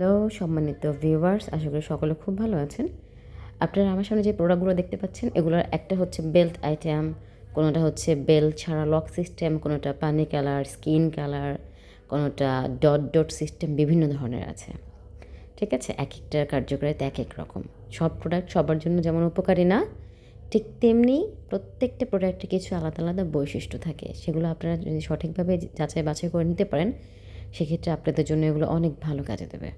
Hello, সম্মানিত viewers আশা করি সকলে খুব ভালো আছেন। আপনারা আমার সামনে যে প্রোডাক্টগুলো দেখতে পাচ্ছেন, এগুলোর একটা হচ্ছে বেল্ট আইটেম কোনোটা হচ্ছে বেল্ট ছাড়া লক সিস্টেম কোনোটা পানি কালার স্কিন কালার কোনোটা ডট ডট সিস্টেম বিভিন্ন ধরনের আছে। ঠিক আছে? এক একটা কার্যকারিতা এক এক রকম। সব প্রোডাক্ট সবার জন্য যেমন উপকারী না, ঠিক তেমনি প্রত্যেকটা প্রোডাক্টে কিছু আলাদা আলাদা বৈশিষ্ট্য থাকে। সেগুলো আপনারা যদি সঠিকভাবে যাচাই বাছাই করে নিতে পারেন, সেক্ষেত্রে আপনাদের জন্য এগুলো অনেক ভালো কাজে দেবে।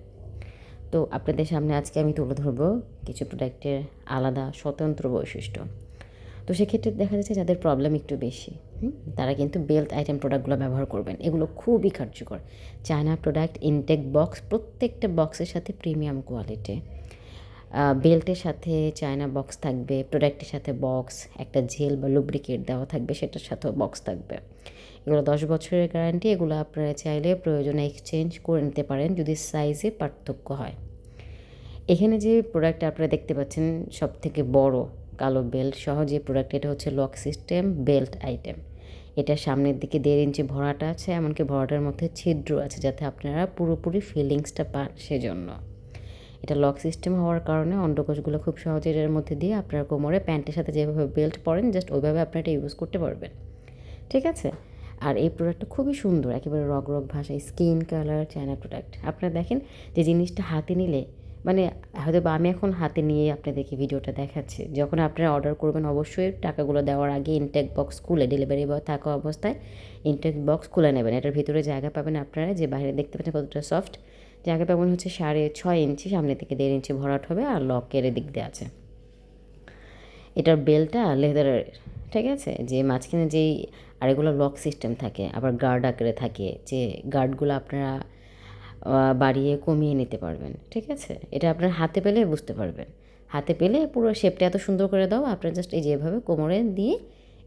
তো আপনাদের সামনে আজকে আমি তুলে ধরবো কিছু প্রোডাক্টের আলাদা স্বতন্ত্র বৈশিষ্ট্য। তো সেক্ষেত্রে দেখা যাচ্ছে যাদের প্রবলেম একটু বেশি তারা কিন্তু বেল্ট আইটেম প্রোডাক্টগুলো ব্যবহার করবেন। এগুলো খুবই কার্যকর। চায়না প্রোডাক্ট ইনটেক বক্স প্রত্যেকটা বক্সের সাথে প্রিমিয়াম কোয়ালিটি বেল্টের সাথে চায়না বক্স থাকবে প্রোডাক্টের সাথে বক্স একটা জেল বা লুব্রিকেট দেওয়া থাকবে, সেটার সাথেও বক্স থাকবে। এগুলো দশ বছরের গ্যারান্টি এগুলো আপনারা চাইলে প্রয়োজনে এক্সচেঞ্জ করে নিতে পারেন যদি সাইজে পার্থক্য হয়। এখানে যে প্রোডাক্ট আপনারা দেখতে পাচ্ছেন সব থেকে বড় কালো বেল্ট সহ যে প্রোডাক্ট এটা হচ্ছে লক সিস্টেম বেল্ট আইটেম এটা সামনের দিকে দেড় ইঞ্চি ভরাটা আছে, এমনকি ভরাটার মধ্যে ছিদ্র আছে যাতে আপনারা পুরোপুরি ফিলিংসটা পান সেজন্য। এটা লক সিস্টেম হওয়ার কারণে অন্ডকোষগুলো খুব সহজে এর মধ্যে দিয়ে আপনার কোমরে প্যান্টের সাথে যেভাবে বেল্ট পরেন জাস্ট ওইভাবে আপনি এটা ইউজ করতে পারবেন। ঠিক আছে? আর এই প্রোডাক্টটা খুবই সুন্দর, একেবারে রগ রগ ভাষায় স্কিন কালার চায়না প্রোডাক্ট আপনারা দেখেন যে জিনিসটা হাতে নিলে মানে হয়তো বা আমি এখন হাতে নিয়ে আপনাদেরকে ভিডিওটা দেখাচ্ছি। যখন আপনারা অর্ডার করবেন, অবশ্যই টাকাগুলো দেওয়ার আগে ইনটেক বক্স খুলে ডেলিভারি বয় থাকা অবস্থায় ইনটেক বক্স খুলে নেবেন। এটার ভিতরে জায়গা পাবেন আপনারা যে বাইরে দেখতে পাচ্ছেন কতটা সফট জায়গা পাবেন হচ্ছে সাড়ে ছয় ইঞ্চি, সামনে থেকে দেড় ইঞ্চি ভরাট হবে আর লকের দিক দিয়ে আছে। এটার বেলটা লেদারের, ঠিক আছে? যে মাঝখানে যেই আর এগুলো লক সিস্টেম থাকে, আবার গার্ড আকারে থাকে, যে গার্ডগুলো আপনারা বাড়িয়ে কমিয়ে নিতে পারবেন, ঠিক আছে? এটা আপনার হাতে পেলে বুঝতে পারবেন। হাতে পেলে পুরো শেপটা এত সুন্দর করে দাও, আপনার জাস্ট এই যেভাবে কোমরে দিয়ে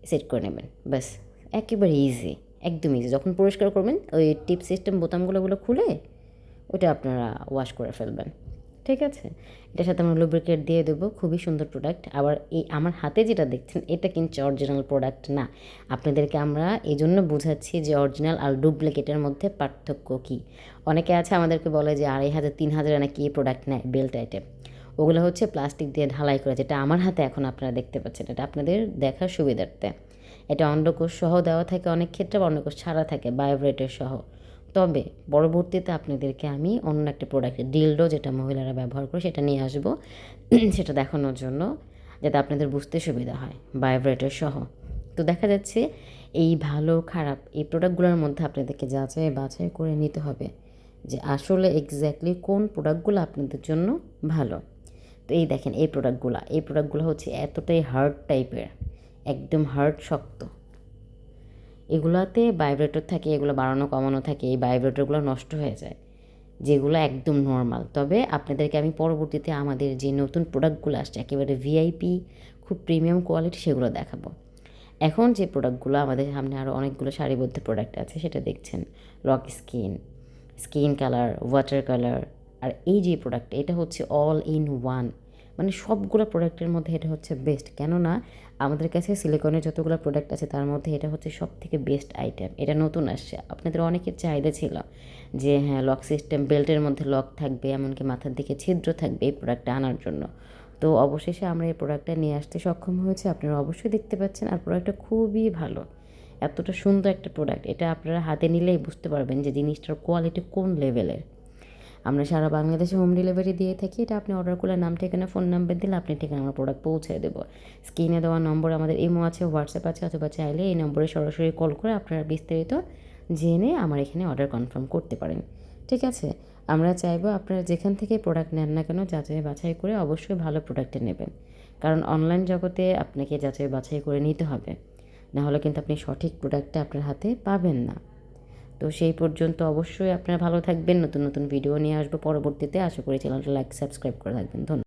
সেট করে নেবেন, ব্যাস, একেবারে ইজি একদম ইজি যখন পরিষ্কার করবেন, ওই টিপ সিস্টেম বোতামগুলোগুলো খুলে, ওটা আপনারা ওয়াশ করে ফেলবেন। ঠিক আছে? এটার সাথে আমরা লুব্রিকেট দিয়ে দেবো, খুবই সুন্দর প্রোডাক্ট আবার এই আমার হাতে যেটা দেখছেন, এটা কিন্তু অরিজিনাল প্রোডাক্ট না। আপনাদেরকে আমরা এই জন্য বোঝাচ্ছি যে অরিজিনাল আর ডুপ্লিকেটের মধ্যে পার্থক্য কী। অনেকে আছে আমাদেরকে বলে যে আড়াই হাজার, তিন হাজার নাকি এই প্রোডাক্ট নেয় বেল্ট আইটেম ওগুলো হচ্ছে প্লাস্টিক দিয়ে ঢালাই করা, যেটা আমার হাতে এখন আপনারা দেখতে পাচ্ছেন। এটা আপনাদের দেখার সুবিধার্থে। এটা অন্ডকোষ সহ দেওয়া থাকে অনেক ক্ষেত্রে অন্ডকোষ ছাড়া থাকে বায়োব্রেটের সহ। তবে পরবর্তীতে আপনাদেরকে আমি অন্য একটা প্রোডাক্ট ডিলডো যেটা মহিলারা ব্যবহার করে সেটা নিয়ে আসব। সেটা দেখানোর জন্য যাতে আপনাদের বুঝতে সুবিধা হয় বায়োব্রেটের সহ। তো দেখা যাচ্ছে এই ভালো, খারাপ এই প্রোডাক্টগুলোর মধ্যে আপনাদেরকে যাচাই বাছাই করে নিতে হবে যে আসলে এক্স্যাক্টলি কোন প্রোডাক্টগুলো আপনাদের জন্য ভালো। তো এই দেখেন এই প্রোডাক্টগুলো এই প্রোডাক্টগুলো হচ্ছে এতটাই হার্ড টাইপের একদম হার্ড শক্ত। এগুলাতে ভাইব্রেটর থাকে, এগুলো বাড়ানো, কমানো থাকে, এই ভাইব্রেটরগুলো নষ্ট হয়ে যায়, যেগুলো একদম নর্মাল তবে আপনাদেরকে আমি পরবর্তীতে আমাদের যে নতুন প্রোডাক্টগুলো আসছে, একেবারে ভিআইপি খুব প্রিমিয়াম কোয়ালিটি সেগুলো দেখাবো। এখন যে প্রোডাক্টগুলো আমাদের সামনে আরও অনেকগুলো সারিবদ্ধ প্রোডাক্ট আছে, সেটা দেখছেন lock skin skin colour water colour আর এই যে প্রোডাক্ট এটা হচ্ছে অল ইন ওয়ান মানে সবগুলো প্রোডাক্টের মধ্যে এটা হচ্ছে বেস্ট কেননা, আমাদের কাছে সিলিকনের যতগুলো প্রোডাক্ট আছে, তার মধ্যে এটা হচ্ছে সব থেকে বেস্ট আইটেম এটা নতুন আসছে। আপনাদের অনেকের চাহিদা ছিল যে হ্যাঁ লক সিস্টেম বেল্টের মধ্যে লক থাকবে, এমনকি মাথার দিকে ছিদ্র থাকবে এই প্রোডাক্টটা আনার জন্য। তো অবশেষে আমরা এই প্রোডাক্টটা নিয়ে আসতে সক্ষম হয়েছে। আপনারা অবশ্যই দেখতে পাচ্ছেন আর প্রোডাক্টটা খুবই ভালো। এতটা সুন্দর একটা প্রোডাক্ট এটা আপনারা হাতে নিলেই বুঝতে পারবেন যে জিনিসটার কোয়ালিটি কোন লেভেলের আমরা সারা বাংলাদেশে হোম ডেলিভারি দিয়ে থাকি, এটা আপনি অর্ডার করলে নাম, ঠিকানা ফোন নাম্বার দিলে আপনি ঠিকানা আমরা প্রোডাক্ট পৌঁছে দেবো। স্ক্রিনে দেওয়া নম্বর আমাদের ইমো আছে হোয়াটসঅ্যাপ আছে অথবা চাইলে এই নম্বরে সরাসরি কল করে আপনারা বিস্তারিত জেনে আমার এখানে অর্ডার কনফার্ম করতে পারেন। ঠিক আছে? আমরা চাইব আপনারা যেখান থেকে প্রোডাক্ট নেন না কেন যাচাই বাছাই করে অবশ্যই ভালো প্রোডাক্টে নেবেন। কারণ অনলাইন জগতে আপনাকে যাচাই বাছাই করে নিতে হবে। না হলে কিন্তু আপনি সঠিক প্রোডাক্টটা আপনার হাতে পাবেন না। তো সেই পর্যন্ত অবশ্যই আপনারা ভালো থাকবেন, নতুন নতুন ভিডিও নিয়ে আসব পরবর্তীতে। আশা করি চ্যানেলটা লাইক সাবস্ক্রাইব করে থাকবেন ধন্যবাদ।